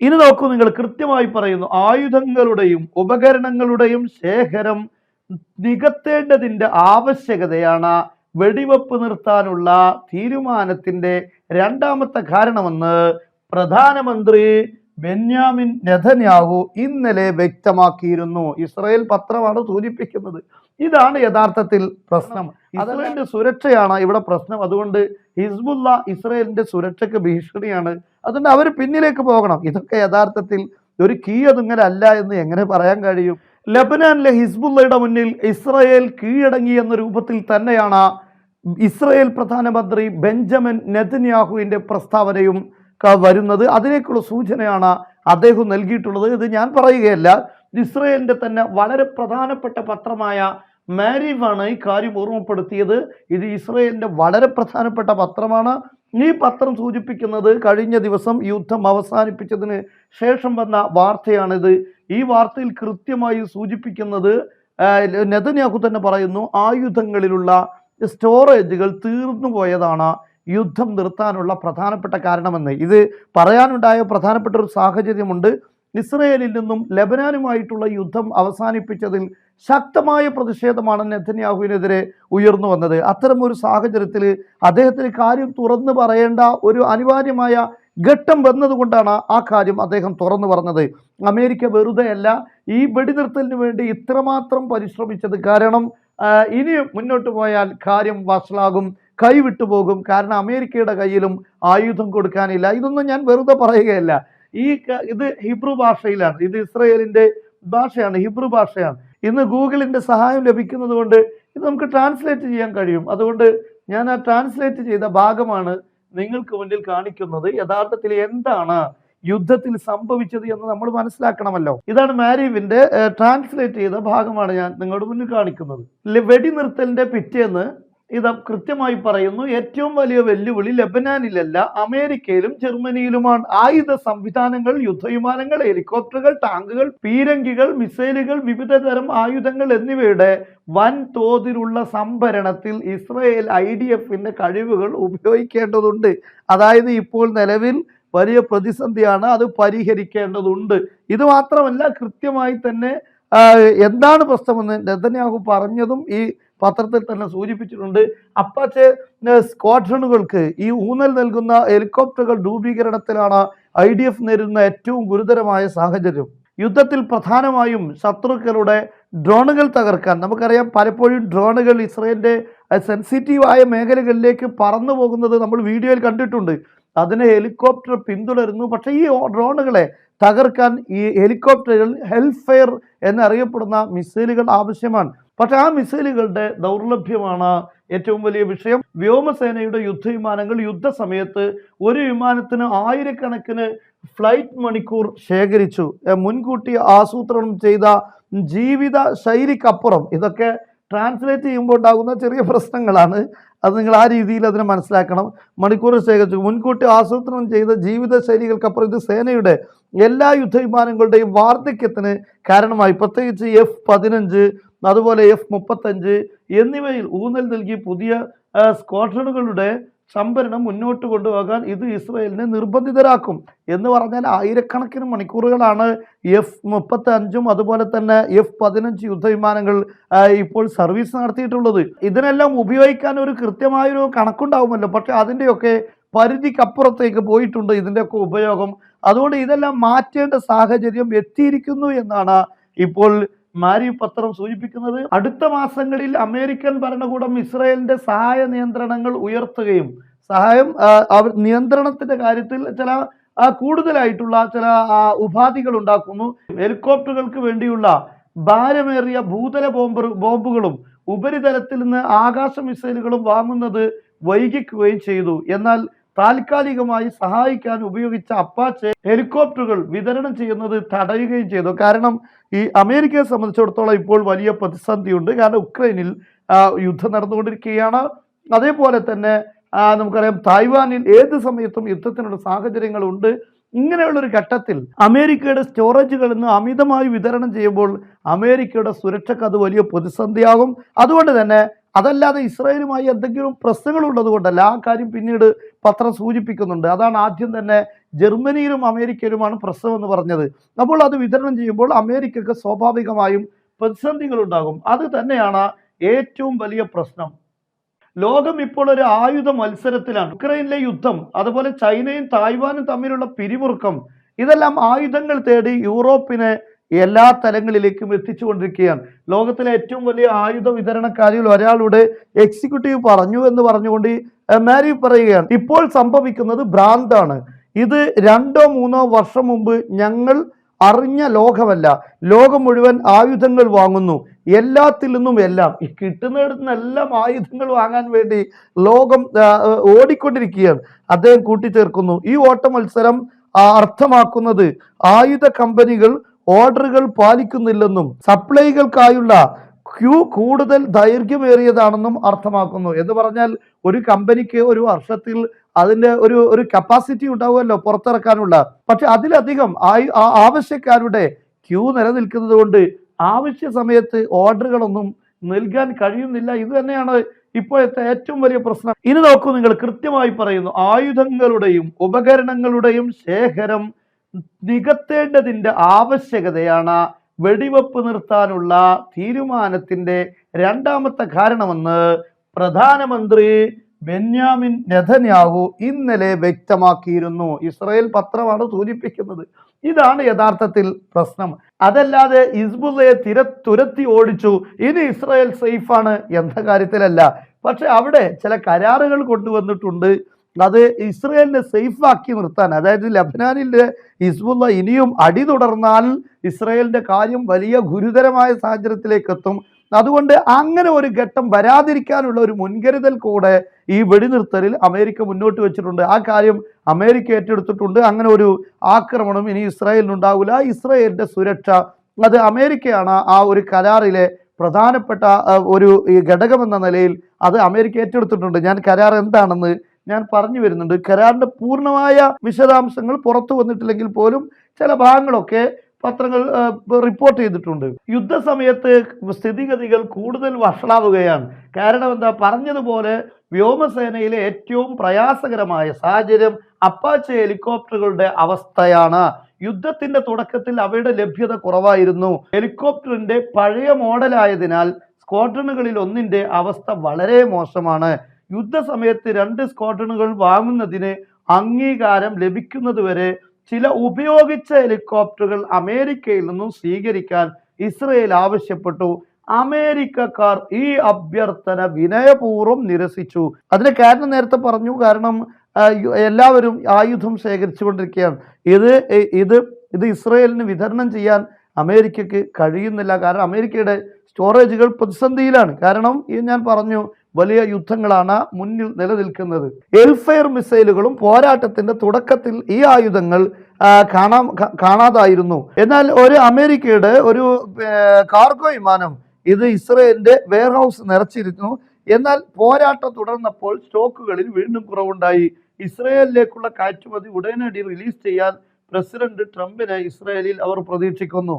ഇനി നോക്കൂ നിങ്ങൾ കൃത്യമായി പറയുന്നു ആയുധങ്ങളുടെയും ഉപകരണങ്ങളുടെയും ശേഖരം നികത്തേണ്ടതിന്റെ ആവശ്യകതയാണ്. വെടിവെപ്പ് നിർത്താനുള്ള തീരുമാനത്തിന്റെ രണ്ടാമത്തെ കാരണമെന്ന് പ്രധാനമന്ത്രി ബെന്യാമിൻ നെതന്യാഹു ഇന്നലെ വ്യക്തമാക്കിയിരുന്നു. ഇസ്രായേൽ പത്രമാണ് സൂചിപ്പിക്കുന്നത്. ഇതാണ് യഥാർത്ഥത്തിൽ പ്രശ്നം. ഇസ്രായേലിന്റെ സുരക്ഷയാണ് ഇവിടെ പ്രശ്നം. അതുകൊണ്ട് ഹിസ്ബുല്ല ഇസ്രായേലിന്റെ സുരക്ഷയ്ക്ക് ഭീഷണിയാണ് അതുകൊണ്ട് അവർ പിന്നിലേക്ക് പോകണം. ഇതൊക്കെ യഥാർത്ഥത്തിൽ ഒരു കീഴതുങ്ങലല്ല എന്ന് എങ്ങനെ പറയാൻ കഴിയും? ലബനാനിലെ ഹിസ്ബുള്ളയുടെ മുന്നിൽ ഇസ്രയേൽ കീഴടങ്ങി എന്ന രൂപത്തിൽ തന്നെയാണ് ഇസ്രയേൽ പ്രധാനമന്ത്രി ബെഞ്ചമിൻ നെതന്യാഹുവിന്റെ പ്രസ്താവനയും വരുന്നത്. അതിലേക്കുള്ള സൂചനയാണ് അദ്ദേഹം നൽകിയിട്ടുള്ളത്. ഇത് ഞാൻ പറയുകയല്ല ഇസ്രയേലിന്റെ തന്നെ വളരെ പ്രധാനപ്പെട്ട പത്രമായ മാരിവാണ് ഈ കാര്യം ഓർമ്മപ്പെടുത്തിയത്. ഇത് ഇസ്രയേലിന്റെ വളരെ പ്രധാനപ്പെട്ട പത്രമാണ്. ഈ പത്രം സൂചിപ്പിക്കുന്നത് കഴിഞ്ഞ ദിവസം യുദ്ധം അവസാനിപ്പിച്ചതിന് ശേഷം വന്ന വാർത്തയാണിത്. ഈ വാർത്തയിൽ കൃത്യമായി സൂചിപ്പിക്കുന്നത് നെതന്യാഹു തന്നെ പറയുന്നു ആയുധങ്ങളിലുള്ള സ്റ്റോറേജുകൾ തീർന്നു പോയതാണ് യുദ്ധം നിർത്താനുള്ള പ്രധാനപ്പെട്ട കാരണമെന്ന്. ഇത് പറയാനുണ്ടായ പ്രധാനപ്പെട്ട ഒരു സാഹചര്യമുണ്ട്. ഇസ്രയേലിൽ നിന്നും ലബനാനുമായിട്ടുള്ള യുദ്ധം അവസാനിപ്പിച്ചതിൽ ശക്തമായ പ്രതിഷേധമാണ് നെതന്യാഹുവിനെതിരെ ഉയർന്നു വന്നത്. അത്തരം ഒരു സാഹചര്യത്തിൽ അദ്ദേഹത്തിന് കാര്യം തുറന്നു പറയേണ്ട ഒരു അനിവാര്യമായ ഘട്ടം വന്നതുകൊണ്ടാണ് ആ കാര്യം അദ്ദേഹം തുറന്നു പറഞ്ഞത്. അമേരിക്ക വെറുതെയല്ല ഈ വെടിനിർത്തലിന് വേണ്ടി ഇത്രമാത്രം പരിശ്രമിച്ചത് കാരണം ഇനി മുന്നോട്ട് പോയാൽ കാര്യം വഷളാകും കൈവിട്ടുപോകും. കാരണം അമേരിക്കയുടെ കയ്യിലും ആയുധം കൊടുക്കാനില്ല. ഇതൊന്നും ഞാൻ വെറുതെ പറയുകയല്ല. ഈ ഇത് ഹിബ്രു ഭാഷയിലാണ്. ഇത് ഇസ്രയേലിന്റെ ഭാഷയാണ് ഹിബ്രു ഭാഷയാണ്. ഇന്ന് ഗൂഗിളിന്റെ സഹായം ലഭിക്കുന്നത് കൊണ്ട് ഇത് നമുക്ക് ട്രാൻസ്ലേറ്റ് ചെയ്യാൻ കഴിയും. അതുകൊണ്ട് ഞാൻ ആ ട്രാൻസ്ലേറ്റ് ചെയ്ത ഭാഗമാണ് നിങ്ങൾക്ക് മുന്നിൽ കാണിക്കുന്നത്. യഥാർത്ഥത്തിൽ എന്താണ് യുദ്ധത്തിൽ സംഭവിച്ചത് എന്ന് നമ്മൾ മനസ്സിലാക്കണമല്ലോ. ഇതാണ് മാരീവിന്റെ ട്രാൻസ്ലേറ്റ് ചെയ്ത ഭാഗമാണ് ഞാൻ നിങ്ങളുടെ മുന്നിൽ കാണിക്കുന്നത്. വെടിനിർത്തലിന്റെ പിറ്റേന്ന് ഇത് കൃത്യമായി പറയുന്നു ഏറ്റവും വലിയ വെല്ലുവിളി ലബനാനിലല്ല അമേരിക്കയിലും ജർമ്മനിയിലുമാണ്. ആയുധ സംവിധാനങ്ങൾ യുദ്ധവിമാനങ്ങൾ ഹെലികോപ്റ്ററുകൾ ടാങ്കുകൾ പീരങ്കികൾ മിസൈലുകൾ വിവിധ തരം ആയുധങ്ങൾ എന്നിവയുടെ വൻ തോതിലുള്ള സംഭരണത്തിൽ ഇസ്രയേൽ ഐ ഡി എഫിന്റെ കഴിവുകൾ ഉപയോഗിക്കേണ്ടതുണ്ട്. അതായത് ഇപ്പോൾ നിലവിൽ വലിയ പ്രതിസന്ധിയാണ് അത് പരിഹരിക്കേണ്ടതുണ്ട്. ഇത് മാത്രമല്ല കൃത്യമായി തന്നെ എന്താണ് പ്രശ്നമെന്ന് നെതന്യാഹു പറഞ്ഞതും ഈ പത്രത്തിൽ തന്നെ സൂചിപ്പിച്ചിട്ടുണ്ട്. അപ്പാച്ചെ സ്ക്വാഡ്രണുകൾക്ക് ഈ ഊന്നൽ നൽകുന്ന ഹെലികോപ്റ്ററുകൾ രൂപീകരണത്തിലാണ് ഐ ഡി എഫ് നേരിടുന്ന ഏറ്റവും ഗുരുതരമായ സാഹചര്യം. യുദ്ധത്തിൽ പ്രധാനമായും ശത്രുക്കളുടെ ഡ്രോണുകൾ തകർക്കാൻ നമുക്കറിയാം പലപ്പോഴും ഡ്രോണുകൾ ഇസ്രയേലിന്റെ സെൻസിറ്റീവായ മേഖലകളിലേക്ക് പറന്നു പോകുന്നത് നമ്മൾ വീഡിയോയിൽ കണ്ടിട്ടുണ്ട്. അതിനെ ഹെലികോപ്റ്റർ പിന്തുടരുന്നു. പക്ഷേ ഈ ഡ്രോണുകളെ തകർക്കാൻ ഈ ഹെലികോപ്റ്ററുകൾ ഹെൽഫെയർ എന്നറിയപ്പെടുന്ന മിസൈലുകൾ ആവശ്യമാണ്. പക്ഷെ ആ മിസൈലുകളുടെ ദൗർലഭ്യമാണ് ഏറ്റവും വലിയ വിഷയം. വ്യോമസേനയുടെ യുദ്ധവിമാനങ്ങൾ യുദ്ധസമയത്ത് ഒരു വിമാനത്തിന് ആയിരക്കണക്കിന് ഫ്ലൈറ്റ് മണിക്കൂർ ശേഖരിച്ചു. മുൻകൂട്ടി ആസൂത്രണം ചെയ്ത ജീവിത ശൈലിക്കപ്പുറം ഇതൊക്കെ ട്രാൻസ്ലേറ്റ് ചെയ്യുമ്പോൾ ഉണ്ടാകുന്ന ചെറിയ പ്രശ്നങ്ങളാണ്. അത് നിങ്ങൾ ആ രീതിയിൽ അതിനെ മനസ്സിലാക്കണം. മണിക്കൂർ ശേഖരിച്ചു. മുൻകൂട്ടി ആസൂത്രണം ചെയ്ത ജീവിത ശൈലികൾക്കപ്പുറം ഇത് സേനയുടെ എല്ലാ യുദ്ധവിമാനങ്ങളുടെയും വാർദ്ധക്യത്തിന് കാരണമായി. പ്രത്യേകിച്ച് എഫ് പതിനഞ്ച് അതുപോലെ എഫ് മുപ്പത്തഞ്ച് എന്നിവയിൽ ഊന്നൽ നൽകി പുതിയ സ്ക്വാഡ്രണുകളുടെ സംഭരണം മുന്നോട്ട് കൊണ്ടുപോകാൻ ഇത് ഇസ്രയേലിനെ നിർബന്ധിതരാക്കും എന്ന് പറഞ്ഞാൽ ആയിരക്കണക്കിന് മണിക്കൂറുകളാണ് എഫ് മുപ്പത്തി അഞ്ചും അതുപോലെ തന്നെ എഫ് പതിനഞ്ച് യുദ്ധവിമാനങ്ങൾ ഇപ്പോൾ സർവീസ് നടത്തിയിട്ടുള്ളത്. ഇതിനെല്ലാം ഉപയോഗിക്കാൻ ഒരു കൃത്യമായൊരു കണക്കുണ്ടാവുമല്ലോ. പക്ഷെ അതിന്റെയൊക്കെ പരിധിക്കപ്പുറത്തേക്ക് പോയിട്ടുണ്ട് ഇതിന്റെയൊക്കെ ഉപയോഗം. അതുകൊണ്ട് ഇതെല്ലാം മാറ്റേണ്ട സാഹചര്യം എത്തിയിരിക്കുന്നു എന്നാണ് ഇപ്പോൾ മാരി പത്രം സൂചിപ്പിക്കുന്നത് അടുത്ത മാസങ്ങളിൽ അമേരിക്കൻ ഭരണകൂടം ഇസ്രായേലിന്റെ സഹായ നിയന്ത്രണങ്ങൾ ഉയർത്തുകയും സഹായം നിയന്ത്രണത്തിന്റെ കാര്യത്തിൽ ചില കൂടുതലായിട്ടുള്ള ചില ഉപാധികൾ ഉണ്ടാക്കുന്നു. ഹെലികോപ്റ്ററുകൾക്ക് വേണ്ടിയുള്ള ഭാരമേറിയ ഭൂതല ബോംബർ ബോംബുകളും ഉപരിതലത്തിൽ നിന്ന് ആകാശ മിസൈലുകളും വാങ്ങുന്നത് വൈകിക്കുകയും ചെയ്തു. എന്നാൽ താൽക്കാലികമായി സഹായിക്കാൻ ഉപയോഗിച്ച അപ്പാച്ചെ ഹെലികോപ്റ്ററുകൾ വിതരണം ചെയ്യുന്നത് തടയുകയും ചെയ്തു. കാരണം ഈ അമേരിക്കയെ സംബന്ധിച്ചിടത്തോളം ഇപ്പോൾ വലിയ പ്രതിസന്ധിയുണ്ട്. കാരണം ഉക്രൈനിൽ യുദ്ധം നടന്നുകൊണ്ടിരിക്കുകയാണ്. അതേപോലെ തന്നെ നമുക്കറിയാം തായ്വാനിൽ ഏത് സമയത്തും യുദ്ധത്തിനുള്ള സാഹചര്യങ്ങളുണ്ട്. ഇങ്ങനെയുള്ള ഒരു ഘട്ടത്തിൽ അമേരിക്കയുടെ സ്റ്റോറേജുകൾ ഇന്ന് അമിതമായി വിതരണം ചെയ്യുമ്പോൾ അമേരിക്കയുടെ സുരക്ഷയ്ക്ക് അത് വലിയ പ്രതിസന്ധിയാകും. അതുകൊണ്ട് തന്നെ അതല്ലാതെ ഇസ്രായേലുമായി എന്തെങ്കിലും പ്രശ്നങ്ങൾ ഉള്ളത് കൊണ്ടല്ല. ആ കാര്യം പിന്നീട് പത്രം സൂചിപ്പിക്കുന്നുണ്ട്. അതാണ് ആദ്യം തന്നെ ജർമ്മനിയിലും അമേരിക്കയിലുമാണ് പ്രശ്നം എന്ന് പറഞ്ഞത്. അപ്പോൾ അത് വിതരണം ചെയ്യുമ്പോൾ അമേരിക്കക്ക് സ്വാഭാവികമായും പ്രതിസന്ധികൾ ഉണ്ടാകും അത് തന്നെയാണ് ഏറ്റവും വലിയ പ്രശ്നം. ലോകം ഇപ്പോൾ ഒരു ആയുധ മത്സരത്തിലാണ്. ഉക്രൈനിലെ യുദ്ധം അതുപോലെ ചൈനയും തായ്വാനും തമ്മിലുള്ള പിരിമുറുക്കം ഇതെല്ലാം ആയുധങ്ങൾ തേടി യൂറോപ്പിനെ എല്ലാ തലങ്ങളിലേക്കും എത്തിച്ചുകൊണ്ടിരിക്കുകയാണ്. ലോകത്തിലെ ഏറ്റവും വലിയ ആയുധ വിതരണക്കാരിൽ ഒരാളുടെ എക്സിക്യൂട്ടീവ് പറഞ്ഞു എന്ന് പറഞ്ഞുകൊണ്ട് മാരി പറയുകയാണ് ഇപ്പോൾ സംഭവിക്കുന്നത് ഭ്രാന്താണ്. ഇത് രണ്ടോ മൂന്നോ വർഷം മുമ്പ് ഞങ്ങൾ അറിഞ്ഞ ലോകമല്ല. ലോകം മുഴുവൻ ആയുധങ്ങൾ വാങ്ങുന്നു. എല്ലാത്തിൽ നിന്നും എല്ലാം ഈ കിട്ടുന്നിടത്തു നിന്നെല്ലാം ആയുധങ്ങൾ വാങ്ങാൻ വേണ്ടി ലോകം ഓടിക്കൊണ്ടിരിക്കുകയാണ്. അദ്ദേഹം കൂട്ടിച്ചേർക്കുന്നു. ഈ ഓട്ട മത്സരം അർത്ഥമാക്കുന്നത് ആയുധ കമ്പനികൾ ഓർഡറുകൾ പാലിക്കുന്നില്ലെന്നും സപ്ലൈകൾക്കായുള്ള ക്യൂ കൂടുതൽ ദൈർഘ്യമേറിയതാണെന്നും അർത്ഥമാക്കുന്നു. എന്ന് പറഞ്ഞാൽ ഒരു കമ്പനിക്ക് ഒരു വർഷത്തിൽ അതിന്റെ ഒരു ഒരു കപ്പാസിറ്റി ഉണ്ടാവുമല്ലോ പുറത്തിറക്കാനുള്ള. പക്ഷെ അതിലധികം ആവശ്യക്കാരുടെ ക്യൂ നിലനിൽക്കുന്നത് കൊണ്ട് ആവശ്യ സമയത്ത് ഓർഡറുകളൊന്നും നൽകാൻ കഴിയുന്നില്ല. ഇത് തന്നെയാണ് ഇപ്പോഴത്തെ ഏറ്റവും വലിയ പ്രശ്നം. ഇനി നോക്കൂ നിങ്ങൾ കൃത്യമായി പറയുന്നു. ആയുധങ്ങളുടെയും ഉപകരണങ്ങളുടെയും ശേഖരം നികത്തേണ്ടതിന്റെ ആവശ്യകതയാണ് വെടിവെപ്പ് നിർത്താനുള്ള തീരുമാനത്തിന്റെ രണ്ടാമത്തെ കാരണമെന്ന് പ്രധാനമന്ത്രി ബെന്യാമിൻ നെതന്യാഹു ഇന്നലെ വ്യക്തമാക്കിയിരുന്നു. ഇസ്രയേൽ പത്രമാണ് സൂചിപ്പിക്കുന്നത്. ഇതാണ് യഥാർത്ഥത്തിൽ പ്രശ്നം. അതല്ലാതെ ഇസ്ബുലയെ തിര തുരത്തി ഓടിച്ചു. ഇനി ഇസ്രയേൽ സേഫാണ് എന്ന കാര്യത്തിലല്ല. പക്ഷെ അവിടെ ചില കരാറുകൾ കൊണ്ടുവന്നിട്ടുണ്ട്. അത് ഇസ്രയേലിനെ സേഫ് ആക്കി നിർത്താൻ അതായത് ലബനാനിലെ ഹിസ്ബുള്ള ഇനിയും അടി തുടർന്നാൽ ഇസ്രയേലിന്റെ കാര്യം വലിയ ഗുരുതരമായ സാഹചര്യത്തിലേക്ക് എത്തും. അതുകൊണ്ട് അങ്ങനെ ഒരു ഘട്ടം വരാതിരിക്കാനുള്ള ഒരു മുൻകരുതൽ കൂടെ ഈ വെടിനിർത്തലിൽ അമേരിക്ക മുന്നോട്ട് വെച്ചിട്ടുണ്ട്. ആ കാര്യം അമേരിക്ക ഏറ്റെടുത്തിട്ടുണ്ട്. അങ്ങനെ ഒരു ആക്രമണം ഇനി ഇസ്രായേലിനുണ്ടാവില്ല ഇസ്രായേലിന്റെ സുരക്ഷ അത് അമേരിക്കയാണ് ആ ഒരു കരാറിലെ പ്രധാനപ്പെട്ട ഒരു ഘടകമെന്ന നിലയിൽ അത് അമേരിക്ക ഏറ്റെടുത്തിട്ടുണ്ട്. ഞാൻ കരാർ എന്താണെന്ന് ഞാൻ പറഞ്ഞു വരുന്നുണ്ട്. കരാറിന്റെ പൂർണമായ വിശദാംശങ്ങൾ പുറത്തു വന്നിട്ടില്ലെങ്കിൽ പോലും ചില ഭാഗങ്ങളൊക്കെ പത്രങ്ങൾ റിപ്പോർട്ട് ചെയ്തിട്ടുണ്ട്. യുദ്ധസമയത്ത് സ്ഥിതിഗതികൾ കൂടുതൽ വഷളാവുകയാണ്. കാരണം എന്താ? പറഞ്ഞതുപോലെ വ്യോമസേനയിലെ ഏറ്റവും പ്രയാസകരമായ സാഹചര്യം അപ്പാച്ചെ ഹെലികോപ്റ്ററുകളുടെ അവസ്ഥയാണ്. യുദ്ധത്തിന്റെ തുടക്കത്തിൽ അവയുടെ ലഭ്യത കുറവായിരുന്നു. ഹെലികോപ്റ്ററിന്റെ പഴയ മോഡലായതിനാൽ സ്ക്വാഡ്രണുകളിൽ ഒന്നിന്റെ അവസ്ഥ വളരെ മോശമാണ്. യുദ്ധസമയത്ത് രണ്ട് സ്ക്വാഡ്രണുകൾ വാങ്ങുന്നതിന് അംഗീകാരം ലഭിക്കുന്നതുവരെ ചില ഉപയോഗിച്ച ഹെലികോപ്റ്ററുകൾ അമേരിക്കയിൽ നിന്നും സ്വീകരിക്കാൻ ഇസ്രയേൽ ആവശ്യപ്പെട്ടു. അമേരിക്കക്കാർ ഈ അഭ്യർത്ഥന വിനയപൂർവം നിരസിച്ചു. അതിന് കാരണം നേരത്തെ പറഞ്ഞു കാരണം എല്ലാവരും ആയുധം ശേഖരിച്ചുകൊണ്ടിരിക്കുകയാണ്. ഇത് ഇത് ഇത് ഇസ്രയേലിന് വിതരണം ചെയ്യാൻ അമേരിക്കക്ക് കഴിയുന്നില്ല. കാരണം അമേരിക്കയുടെ സ്റ്റോറേജുകൾ പ്രതിസന്ധിയിലാണ്. കാരണം ഞാൻ പറഞ്ഞു വലിയ യുദ്ധങ്ങളാണ് മുന്നിൽ നിലനിൽക്കുന്നത്. എൽഫയർ മിസൈലുകളും പോരാട്ടത്തിന്റെ തുടക്കത്തിൽ ഈ ആയുധങ്ങൾ കാണാം കാണാതായിരുന്നു. എന്നാൽ ഒരു അമേരിക്കയുടെ ഒരു കാർഗോ വിമാനം ഇത് ഇസ്രയേലിന്റെ വെയർഹൗസ് നിറച്ചിരുന്നു. എന്നാൽ പോരാട്ടം തുടർന്നപ്പോൾ സ്റ്റോക്കുകളിൽ വീണ്ടും കുറവുണ്ടായി. ഇസ്രയേലിലേക്കുള്ള കയറ്റുമതി ഉടനടി റിലീസ് ചെയ്യാൻ പ്രസിഡന്റ് ട്രംപിനെ ഇസ്രയേലിൽ അവർ പ്രതീക്ഷിക്കുന്നു.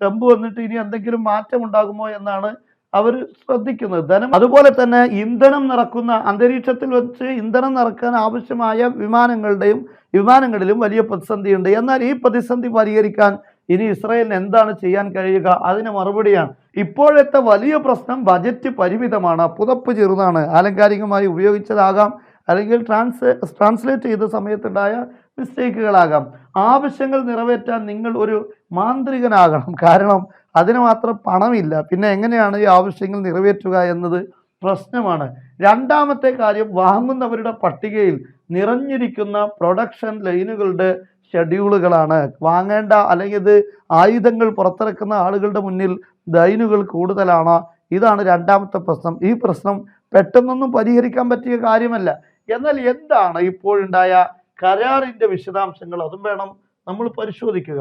ട്രംപ് വന്നിട്ട് ഇനി എന്തെങ്കിലും മാറ്റം ഉണ്ടാകുമോ എന്നാണ് അവർ ശ്രദ്ധിക്കുന്നത്. ധനം അതുപോലെ തന്നെ ഇന്ധനം നിറക്കുന്ന അന്തരീക്ഷത്തിൽ വെച്ച് ഇന്ധനം നിറക്കാൻ ആവശ്യമായ വിമാനങ്ങളുടെയും വിമാനങ്ങളിലും വലിയ പ്രതിസന്ധിയുണ്ട്. എന്നാൽ ഈ പ്രതിസന്ധി പരിഹരിക്കാൻ ഇനി ഇസ്രായേലിന് എന്താണ് ചെയ്യാൻ കഴിയുക? അതിന് മറുപടിയാണ്. ഇപ്പോഴത്തെ വലിയ പ്രശ്നം ബജറ്റ് പരിമിതമാണ്. പുതപ്പ് ചെറുതാണ്. ആലങ്കാരികമായി ഉപയോഗിച്ചതാകാം. അല്ലെങ്കിൽ ട്രാൻസ് ട്രാൻസ്ലേറ്റ് ചെയ്ത സമയത്തുണ്ടായ മിസ്റ്റേക്കുകളാകാം. ആവശ്യങ്ങൾ നിറവേറ്റാൻ നിങ്ങൾ ഒരു മാന്ത്രികനാകണം. കാരണം അതിന് മാത്രം പണമില്ല. പിന്നെ എങ്ങനെയാണ് ഈ ആവശ്യങ്ങൾ നിറവേറ്റുക എന്നത് പ്രശ്നമാണ്. രണ്ടാമത്തെ കാര്യം വാങ്ങുന്നവരുടെ പട്ടികയിൽ നിറഞ്ഞിരിക്കുന്ന പ്രൊഡക്ഷൻ ലൈനുകളുടെ ഷെഡ്യൂളുകളാണ്. വാങ്ങേണ്ട അല്ലെങ്കിൽ ഇത് ആയുധങ്ങൾ പുറത്തിറക്കുന്ന ആളുകളുടെ മുന്നിൽ ലൈനുകൾ കൂടുതലാണ്. ഇതാണ് രണ്ടാമത്തെ പ്രശ്നം. ഈ പ്രശ്നം പെട്ടെന്നൊന്നും പരിഹരിക്കാൻ പറ്റിയ കാര്യമല്ല. എന്നാൽ എന്താണ് ഇപ്പോഴുണ്ടായ കരാറിന്റെ വിശദാംശങ്ങൾ അതും വേണം നമ്മൾ പരിശോധിക്കുക.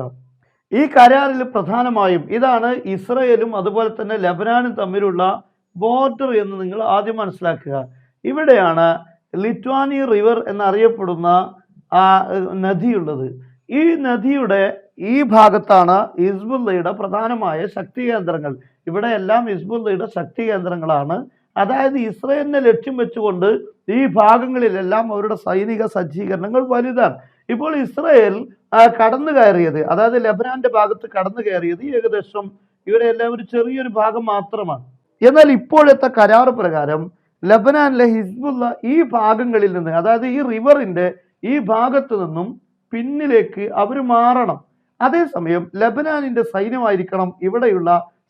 ഈ കരാറിൽ പ്രധാനമായും ഇതാണ് ഇസ്രയേലും അതുപോലെ തന്നെ ലബനാനും തമ്മിലുള്ള ബോർഡർ എന്ന് നിങ്ങൾ ആദ്യം മനസ്സിലാക്കുക. ഇവിടെയാണ് ലിറ്റ്വാനി റിവർ എന്നറിയപ്പെടുന്ന ആ നദിയുള്ളത്. ഈ നദിയുടെ ഈ ഭാഗത്താണ് ഹിസ്ബുല്ലയുടെ പ്രധാനമായ ശക്തി കേന്ദ്രങ്ങൾ. ഇവിടെയെല്ലാം എല്ലാം ഹിസ്ബുള്ളയുടെ ശക്തി കേന്ദ്രങ്ങളാണ്. അതായത് ഇസ്രയേലിനെ ലക്ഷ്യം വെച്ചുകൊണ്ട് ഈ ഭാഗങ്ങളിലെല്ലാം അവരുടെ സൈനിക സജ്ജീകരണങ്ങൾ വലുതാണ്. ഇപ്പോൾ ഇസ്രയേൽ കടന്നു കയറിയത് അതായത് ലബനാന്റെ ഭാഗത്ത് കടന്നു കയറിയത് ഏകദേശം ഇവിടെ എല്ലാം ഒരു ചെറിയൊരു ഭാഗം മാത്രമാണ്. എന്നാൽ ഇപ്പോഴത്തെ കരാർ പ്രകാരം ലബനാനിലെ ഹിസ്ബുള്ള ഈ ഭാഗങ്ങളിൽ നിന്ന് അതായത് ഈ റിവറിന്റെ ഈ ഭാഗത്തു നിന്നും പിന്നിലേക്ക് അവർ മാറണം. അതേസമയം ലബനാനിന്റെ സൈന്യമായിരിക്കണം ഇവിടെയുള്ള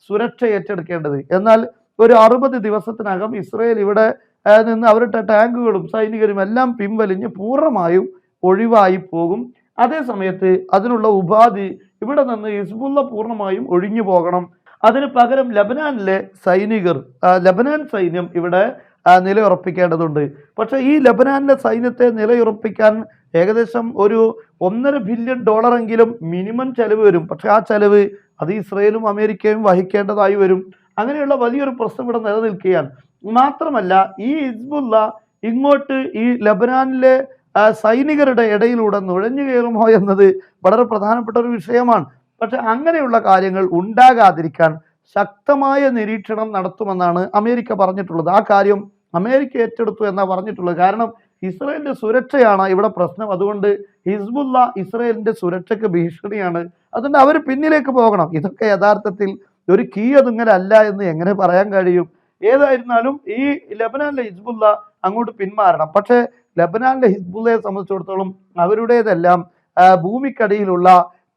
സുരക്ഷ ഏറ്റെടുക്കേണ്ടത്. എന്നാൽ ഒരു അറുപത് ദിവസത്തിനകം ഇസ്രയേൽ ഇവിടെ നിന്ന് അവരുടെ ടാങ്കുകളും സൈനികരും എല്ലാം പിൻവലിഞ്ഞ് പൂർണമായും ഒഴിവായി പോകും. അതേ സമയത്ത് അതിനുള്ള ഉപാധി ഇവിടെ നിന്ന് ഹിസ്ബുള്ള പൂർണമായും ഒഴിഞ്ഞു പോകണം. അതിന് പകരം ലബനാനിലെ സൈനികർ ലബനാൻ സൈന്യം ഇവിടെ നിലയുറപ്പിക്കേണ്ടതുണ്ട്. പക്ഷേ ഈ ലബനാനിലെ സൈന്യത്തെ നിലയുറപ്പിക്കാൻ ഏകദേശം ഒരു ഒന്നര ബില്യൺ ഡോളറെങ്കിലും മിനിമം ചെലവ് വരും. പക്ഷേ ആ ചെലവ് അത് ഇസ്രയേലും അമേരിക്കയും വഹിക്കേണ്ടതായി വരും. അങ്ങനെയുള്ള വലിയൊരു പ്രശ്നം ഇവിടെ നിലനിൽക്കുകയാണ്. മാത്രമല്ല ഈ ഹിസ്ബുള്ള ഇങ്ങോട്ട് ഈ ലബനാനിലെ സൈനികരുടെ ഇടയിലൂടെ നുഴഞ്ഞു കയറുമോ എന്നത് വളരെ പ്രധാനപ്പെട്ട ഒരു വിഷയമാണ്. പക്ഷെ അങ്ങനെയുള്ള കാര്യങ്ങൾ ഉണ്ടാകാതിരിക്കാൻ ശക്തമായ നിരീക്ഷണം നടത്തുമെന്നാണ് അമേരിക്ക പറഞ്ഞിട്ടുള്ളത്. ആ കാര്യം അമേരിക്ക ഏറ്റെടുത്തു എന്നാണ് പറഞ്ഞിട്ടുള്ളത്. കാരണം ഇസ്രയേലിന്റെ സുരക്ഷയാണ് ഇവിടെ പ്രശ്നം. അതുകൊണ്ട് ഹിസ്ബുല്ല ഇസ്രയേലിന്റെ സുരക്ഷയ്ക്ക് ഭീഷണിയാണ്. അതുകൊണ്ട് അവർ പിന്നിലേക്ക് പോകണം. ഇതൊക്കെ യഥാർത്ഥത്തിൽ ഒരു കീയതുങ്ങലല്ല എന്ന് എങ്ങനെ പറയാൻ കഴിയും? ഏതായിരുന്നാലും ഈ ലബനാനിലെ ഹിസ്ബുല്ല അങ്ങോട്ട് പിന്മാറണം. പക്ഷേ ലബനാനിലെ ഹിസ്ബുല്ലയെ സംബന്ധിച്ചിടത്തോളം അവരുടേതെല്ലാം ഭൂമിക്കടിയിലുള്ള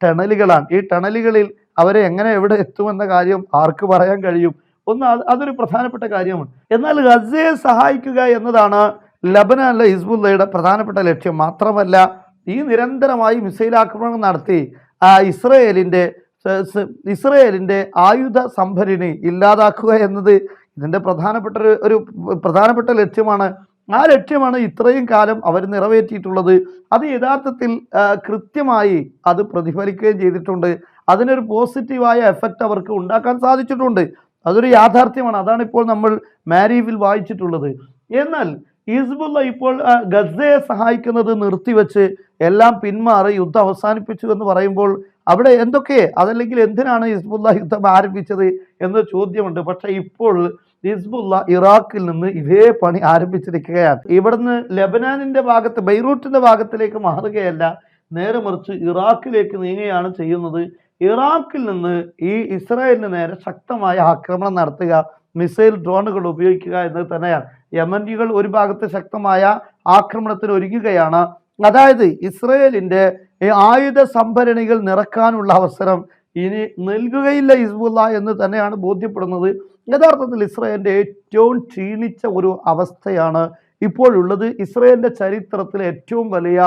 ടണലുകളാണ്. ഈ ടണലുകളിൽ അവരെ എങ്ങനെ എവിടെ എത്തുമെന്ന കാര്യം ആർക്ക് പറയാൻ കഴിയും? ഒന്ന് അതൊരു പ്രധാനപ്പെട്ട കാര്യമാണ്. എന്നാൽ ഗസയെ സഹായിക്കുക എന്നതാണ് ലബനാനിലെ ഹിസ്ബുല്ലയുടെ പ്രധാനപ്പെട്ട ലക്ഷ്യം. മാത്രമല്ല ഈ നിരന്തരമായി മിസൈൽ ആക്രമണം നടത്തി ആ ഇസ്രയേലിന്റെ ആയുധ സംഭരണി ഇല്ലാതാക്കുക എന്നത് ഇതിന്റെ പ്രധാനപ്പെട്ട ഒരു പ്രധാനപ്പെട്ട ലക്ഷ്യമാണ്. ആ ലക്ഷ്യമാണ് ഇത്രയും കാലം അവർ നിറവേറ്റിയിട്ടുള്ളത്. അത് യഥാർത്ഥത്തിൽ കൃത്യമായി അത് പ്രതിഫലിക്കുകയും ചെയ്തിട്ടുണ്ട്. അതിനൊരു പോസിറ്റീവായ എഫക്റ്റ് അവർക്ക് ഉണ്ടാക്കാൻ സാധിച്ചിട്ടുണ്ട്. അതൊരു യാഥാർത്ഥ്യമാണ്. അതാണ് ഇപ്പോൾ നമ്മൾ മാരീവിൽ വായിച്ചിട്ടുള്ളത്. എന്നാൽ ഹിസ്ബുള്ള ഇപ്പോൾ ഗസയെ സഹായിക്കുന്നത് നിർത്തിവെച്ച് എല്ലാം പിന്മാറി യുദ്ധം അവസാനിപ്പിച്ചു എന്ന് പറയുമ്പോൾ അവിടെ എന്തൊക്കെ? അതല്ലെങ്കിൽ എന്തിനാണ് ഹിസ്ബുല്ല യുദ്ധം ആരംഭിച്ചത് എന്ന ചോദ്യമുണ്ട്. പക്ഷെ ഇപ്പോൾ ഹിസ്ബുല്ല ഇറാഖിൽ നിന്ന് ഇതേ പണി ആരംഭിച്ചിരിക്കുകയാണ്. ഇവിടുന്ന് ലെബനാനിന്റെ ഭാഗത്ത് ബൈറൂട്ടിന്റെ ഭാഗത്തിലേക്ക് മാറുകയല്ല നേരെ മറിച്ച് ഇറാഖിലേക്ക് നീങ്ങുകയാണ് ചെയ്യുന്നത്. ഇറാഖിൽ നിന്ന് ഈ ഇസ്രായേലിന് നേരെ ശക്തമായ ആക്രമണം നടത്തുക മിസൈൽ ഡ്രോണുകൾ ഉപയോഗിക്കുക എന്നത് തന്നെയാണ്. യമനികൾ ഒരു ഭാഗത്ത് ശക്തമായ ആക്രമണത്തിന് ഒരുങ്ങുകയാണ്. അതായത് ഇസ്രയേലിന്റെ ഈ ആയുധ സംഭരണികൾ നിറക്കാനുള്ള അവസരം ഇനി നൽകുകയില്ല ഹിസ്ബുല്ല എന്ന് തന്നെയാണ് ബോധ്യപ്പെടുന്നത്. യഥാർത്ഥത്തിൽ ഇസ്രയേലിന്റെ ഏറ്റവും ക്ഷീണിച്ച ഒരു അവസ്ഥയാണ് ഇപ്പോഴുള്ളത് ഇസ്രയേലിന്റെ ചരിത്രത്തിലെ ഏറ്റവും വലിയ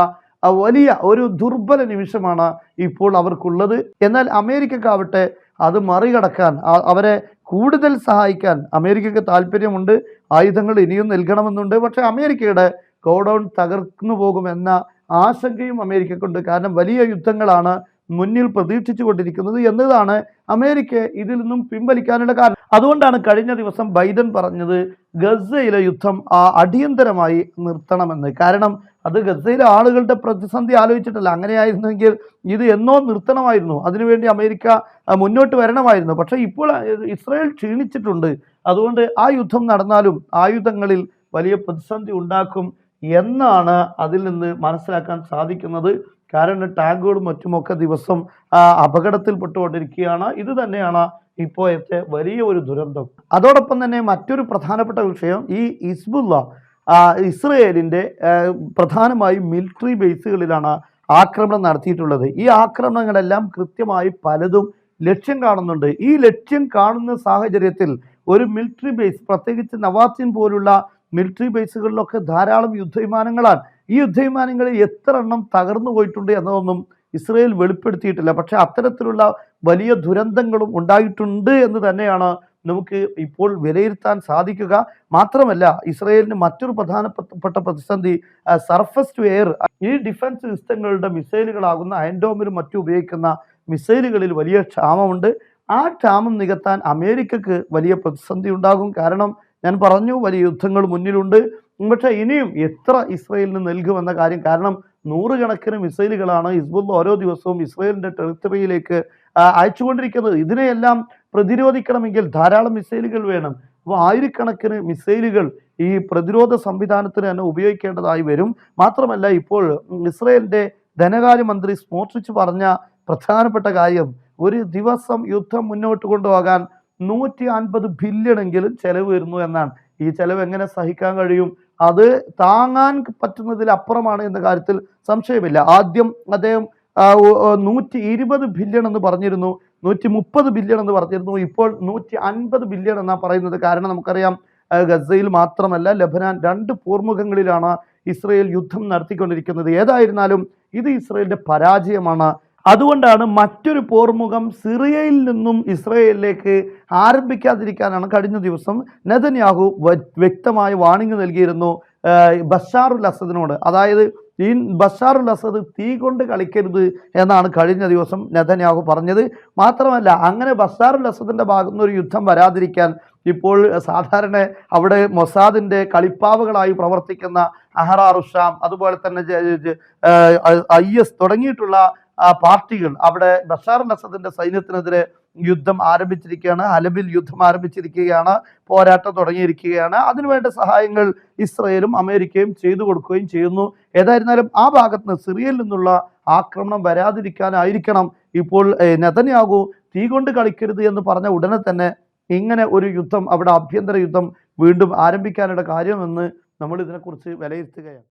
വലിയ ഒരു ദുർബല നിമിഷമാണ് ഇപ്പോൾ അവർക്കുള്ളത്. എന്നാൽ അമേരിക്കക്കാവട്ടെ അത് മറികടക്കാൻ അവരെ കൂടുതൽ സഹായിക്കാൻ അമേരിക്കയ്ക്ക് താല്പര്യമുണ്ട്. ആയുധങ്ങൾ ഇനിയും നൽകണമെന്നുണ്ട്. പക്ഷേ അമേരിക്കയുടെ ഗോഡൗൺ തകർന്നു പോകുമെന്ന ആശങ്കയും അമേരിക്കക്കുണ്ട്. കാരണം വലിയ യുദ്ധങ്ങളാണ് മുന്നിൽ പ്രതീക്ഷിച്ചു കൊണ്ടിരിക്കുന്നത് എന്നതാണ് അമേരിക്ക ഇതിൽ നിന്നും പിൻവലിക്കാനുള്ള കാരണം. അതുകൊണ്ടാണ് കഴിഞ്ഞ ദിവസം ബൈഡൻ പറഞ്ഞത് ഗസയിലെ യുദ്ധം ആ അടിയന്തരമായി നിർത്തണമെന്ന്. കാരണം അത് ഗസയിലെ ആളുകളുടെ പ്രതിസന്ധി ആലോചിച്ചിട്ടല്ല. അങ്ങനെയായിരുന്നെങ്കിൽ ഇത് എന്നോ നിർത്തണമായിരുന്നു. അതിനുവേണ്ടി അമേരിക്ക മുന്നോട്ട് വരണമായിരുന്നു. പക്ഷേ ഇപ്പോൾ ഇസ്രായേൽ ക്ഷീണിച്ചിട്ടുണ്ട്. അതുകൊണ്ട് ആ യുദ്ധം നടന്നാലും ആയുധങ്ങളിൽ വലിയ പ്രതിസന്ധി ഉണ്ടാക്കും എന്നാണ് അതിൽ നിന്ന് മനസ്സിലാക്കാൻ സാധിക്കുന്നത്. കാരണം ടാങ്കുകളും മറ്റുമൊക്കെ ദിവസം അപകടത്തിൽപ്പെട്ടുകൊണ്ടിരിക്കുകയാണ്. ഇത് തന്നെയാണ് ഇപ്പോഴത്തെ വലിയ ഒരു ദുരന്തം. അതോടൊപ്പം തന്നെ മറ്റൊരു പ്രധാനപ്പെട്ട വിഷയം ഈ ഇസ്ബുല്ല ഇസ്രയേലിന്റെ പ്രധാനമായും മിലിറ്ററി ബേസുകളിലാണ് ആക്രമണം നടത്തിയിട്ടുള്ളത്. ഈ ആക്രമണങ്ങളെല്ലാം കൃത്യമായി പലതും ലക്ഷ്യം കാണുന്നുണ്ട്. ഈ ലക്ഷ്യം കാണുന്ന സാഹചര്യത്തിൽ ഒരു മിലിറ്ററി ബേസ് പ്രത്യേകിച്ച് നവാസിൻ പോലുള്ള മിലിറ്ററി ബേസുകളിലൊക്കെ ധാരാളം യുദ്ധവിമാനങ്ങളാണ് ഈ യുദ്ധവിമാനങ്ങളിൽ എത്ര എണ്ണം തകർന്നു പോയിട്ടുണ്ട് എന്നതൊന്നും ഇസ്രയേൽ വെളിപ്പെടുത്തിയിട്ടില്ല. പക്ഷേ അത്തരത്തിലുള്ള വലിയ ദുരന്തങ്ങളും ഉണ്ടായിട്ടുണ്ട് എന്ന് തന്നെയാണ് നമുക്ക് ഇപ്പോൾ വിലയിരുത്താൻ സാധിക്കുക. മാത്രമല്ല ഇസ്രയേലിന് മറ്റൊരു പ്രധാനപ്പെട്ട പ്രതിസന്ധി സർഫസ് ടു എയർ ഈ ഡിഫൻസ് സിസ്റ്റങ്ങളുടെ മിസൈലുകളാകുന്ന അയൻഡോമിലും മറ്റും ഉപയോഗിക്കുന്ന മിസൈലുകളിൽ വലിയ ക്ഷാമമുണ്ട്. ആ ക്ഷാമം നികത്താൻ അമേരിക്കക്ക് വലിയ പ്രതിസന്ധി ഉണ്ടാകും. കാരണം ഞാൻ പറഞ്ഞു വലിയ യുദ്ധങ്ങൾ മുന്നിലുണ്ട്. പക്ഷേ ഇനിയും എത്ര ഇസ്രയേലിന് നൽകുമെന്ന കാര്യം കാരണം നൂറുകണക്കിന് മിസൈലുകളാണ് ഹിസ്ബുള്ള ഓരോ ദിവസവും ഇസ്രയേലിന്റെ ടെറിട്ടറിയിലേക്ക് ആ, അയച്ചുകൊണ്ടിരിക്കുന്നത്. ഇതിനെയെല്ലാം പ്രതിരോധിക്കണമെങ്കിൽ ധാരാളം മിസൈലുകൾ വേണം. അപ്പോൾ ആയിരക്കണക്കിന് മിസൈലുകൾ ഈ പ്രതിരോധ സംവിധാനത്തിന് തന്നെ ഉപയോഗിക്കേണ്ടതായി വരും. മാത്രമല്ല ഇപ്പോൾ ഇസ്രയേലിന്റെ ധനകാര്യമന്ത്രി സ്മോട്രിച്ച് പറഞ്ഞ പ്രധാനപ്പെട്ട കാര്യം ഒരു ദിവസം യുദ്ധം മുന്നോട്ട് കൊണ്ടുപോകാൻ നൂറ്റി അൻപത് ബില്യണെങ്കിലും ചെലവ് വരുന്നു എന്നാണ്. ഈ ചെലവ് എങ്ങനെ സഹിക്കാൻ കഴിയും? അത് താങ്ങാൻ പറ്റുന്നതിലപ്പുറമാണ് എന്ന കാര്യത്തിൽ സംശയമില്ല. ആദ്യം അദ്ദേഹം നൂറ്റി ഇരുപത് ബില്യൺ എന്ന് പറഞ്ഞിരുന്നു. നൂറ്റി മുപ്പത് ബില്യൺ എന്ന് പറഞ്ഞിരുന്നു. ഇപ്പോൾ നൂറ്റി അൻപത് ബില്യൺ എന്നാണ് പറയുന്നത്. കാരണം നമുക്കറിയാം ഗസയിൽ മാത്രമല്ല ലബനാൻ രണ്ട് പൂർമുഖങ്ങളിലാണ് ഇസ്രയേൽ യുദ്ധം നടത്തിക്കൊണ്ടിരിക്കുന്നത്. ഏതായിരുന്നാലും ഇത് ഇസ്രയേലിന്റെ പരാജയമാണ്. അതുകൊണ്ടാണ് മറ്റൊരു പോർമുഖം സിറിയയിൽ നിന്നും ഇസ്രയേലിലേക്ക് ആരംഭിക്കാതിരിക്കാനാണ് കഴിഞ്ഞ ദിവസം നെതന്യാഹു വ്യക്തമായ വാണിംഗ് നൽകിയിരുന്നു ബഷാറുൽ അസദിനോട് അതായത് ഈ ബഷാറുൽ അസദ് തീ കൊണ്ട് കളിക്കരുത് എന്നാണ് കഴിഞ്ഞ ദിവസം നെതന്യാഹു പറഞ്ഞത് മാത്രമല്ല അങ്ങനെ ബഷാറുൽ അസദിന്റെ ഭാഗത്തുനിന്ന് ഒരു യുദ്ധം വരാതിരിക്കാൻ ഇപ്പോൾ സാധാരണ അവിടെ മൊസാദിന്റെ കളിപ്പാവുകളായി പ്രവർത്തിക്കുന്ന അഹറാറുഷാം അതുപോലെ തന്നെ ഐ എസ് തുടങ്ങിയിട്ടുള്ള പാർട്ടികൾ അവിടെ ബഷാർ നസദിന്റെ സൈന്യത്തിനെതിരെ യുദ്ധം ആരംഭിച്ചിരിക്കുകയാണ് ഹലബിൽ യുദ്ധം ആരംഭിച്ചിരിക്കുകയാണ് പോരാട്ടം തുടങ്ങിയിരിക്കുകയാണ്. അതിനുവേണ്ട സഹായങ്ങൾ ഇസ്രയേലും അമേരിക്കയും ചെയ്തു കൊടുക്കുകയും ചെയ്യുന്നു. ഏതായിരുന്നാലും ആ ഭാഗത്ത് നിന്ന് സിറിയയിൽ നിന്നുള്ള ആക്രമണം വരാതിരിക്കാനായിരിക്കണം ഇപ്പോൾ നെതന്യാകു തീ കൊണ്ട് കളിക്കരുത് എന്ന് പറഞ്ഞ ഉടനെ തന്നെ ഇങ്ങനെ ഒരു യുദ്ധം അവിടെ ആഭ്യന്തര യുദ്ധം വീണ്ടും ആരംഭിക്കാനുള്ള കാര്യമെന്ന് നമ്മൾ ഇതിനെക്കുറിച്ച് വിലയിരുത്തുകയാണ്.